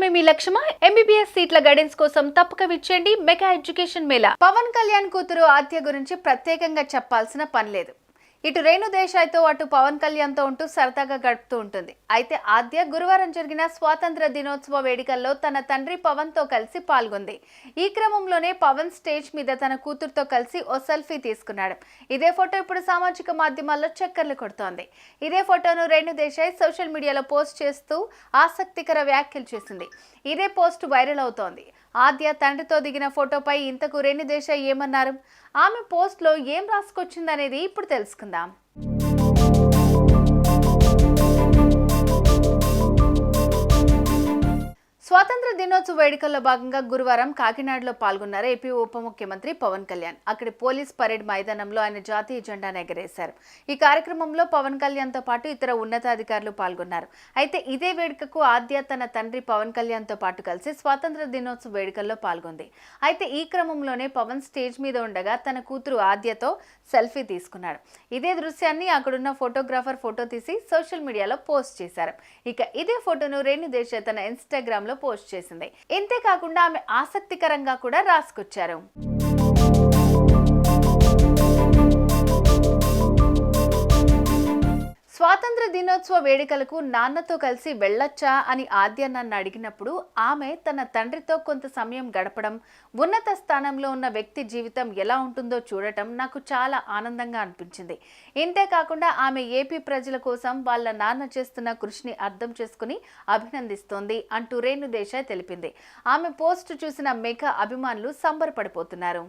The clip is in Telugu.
మాత్రమే మీ లక్ష్యమా? ఎంబీబీఎస్ సీట్ల గైడెన్స్ కోసం తప్పక విచ్చేయండి మెగా ఎడ్యుకేషన్ మేళా. పవన్ కళ్యాణ్ కూతురు ఆద్య గురించి ప్రత్యేకంగా చెప్పాల్సిన పని లేదు. ఇటు రేణు దేశాయ్తో అటు పవన్ కళ్యాణ్తో ఉంటూ సరదాగా గడుపుతూ ఉంటుంది. అయితే ఆద్య గురువారం జరిగిన స్వాతంత్ర దినోత్సవ వేడుకల్లో తన తండ్రి పవన్తో కలిసి పాల్గొంది. ఈ క్రమంలోనే పవన్ స్టేజ్ మీద తన కూతురుతో కలిసి ఓ సెల్ఫీ తీసుకున్నాడు. ఇదే ఫోటో ఇప్పుడు సామాజిక మాధ్యమాల్లో చక్కర్లు కొడుతోంది. ఇదే ఫోటోను రేణు దేశాయ్ సోషల్ మీడియాలో పోస్ట్ చేస్తూ ఆసక్తికర వ్యాఖ్యలు చేసింది. ఇదే పోస్ట్ వైరల్ అవుతోంది. ఆద్య తండ్రితో దిగిన ఫోటోపై ఇంతకు రెండు దేశాయ్ ఏమన్నారు? ఆమె పోస్ట్లో ఏం రాసుకొచ్చిందనేది ఇప్పుడు తెలుసుకుందాం. స్వాతంత్ర వేడుకల్లో భాగంగా గురువారం కాకినాడలో పాల్గొన్నారు ఏపీ ఉప ముఖ్యమంత్రి పవన్ కళ్యాణ్. అక్కడి పోలీస్ పరేడ్ మైదానంలో ఆయన జాతీయ జెండాను ఎగరేశారు. ఈ కార్యక్రమంలో పవన్ కళ్యాణ్తో పాటు ఇతర ఉన్నతాధికారులు పాల్గొన్నారు. అయితే ఇదే వేడుకకు ఆద్య తన తండ్రి పవన్ కళ్యాణ్తో పాటు కలిసి స్వాతంత్ర దినోత్సవ వేడుకల్లో పాల్గొంది. అయితే ఈ క్రమంలోనే పవన్ స్టేజ్ మీద ఉండగా తన కూతురు ఆద్యతో సెల్ఫీ తీసుకున్నాడు. ఇదే దృశ్యాన్ని అక్కడున్న ఫోటోగ్రాఫర్ ఫోటో తీసి సోషల్ మీడియాలో పోస్ట్ చేశారు. ఇక ఇదే ఫోటోను రేణు దేశ తన ఇన్స్టాగ్రామ్లో పోస్ట్ చేసింది. ఇంతేకాకుండా ఆమె ఆసక్తికరంగా కూడా రాసుకొచ్చారు. దినోత్సవ వేడుకలకు నాన్నతో కలిసి వెళ్ళొచ్చా అని ఆద్య నన్ను అడిగినప్పుడు ఆమె తన తండ్రితో కొంత సమయం గడపడం ఉన్నత స్థానంలో ఉన్న వ్యక్తి జీవితం ఎలా ఉంటుందో చూడటం నాకు చాలా ఆనందంగా అనిపించింది. ఇంతే కాకుండా ఆమె ఏపీ ప్రజల కోసం వాళ్ళ నాన్న చేస్తున్న కృషిని అర్థం చేసుకుని అభినందిస్తోంది అంటూ రేణు దేశాయ్ తెలిపింది. ఆమె పోస్ట్ చూసిన మెగా అభిమానులు సంబరపడిపోతున్నారు.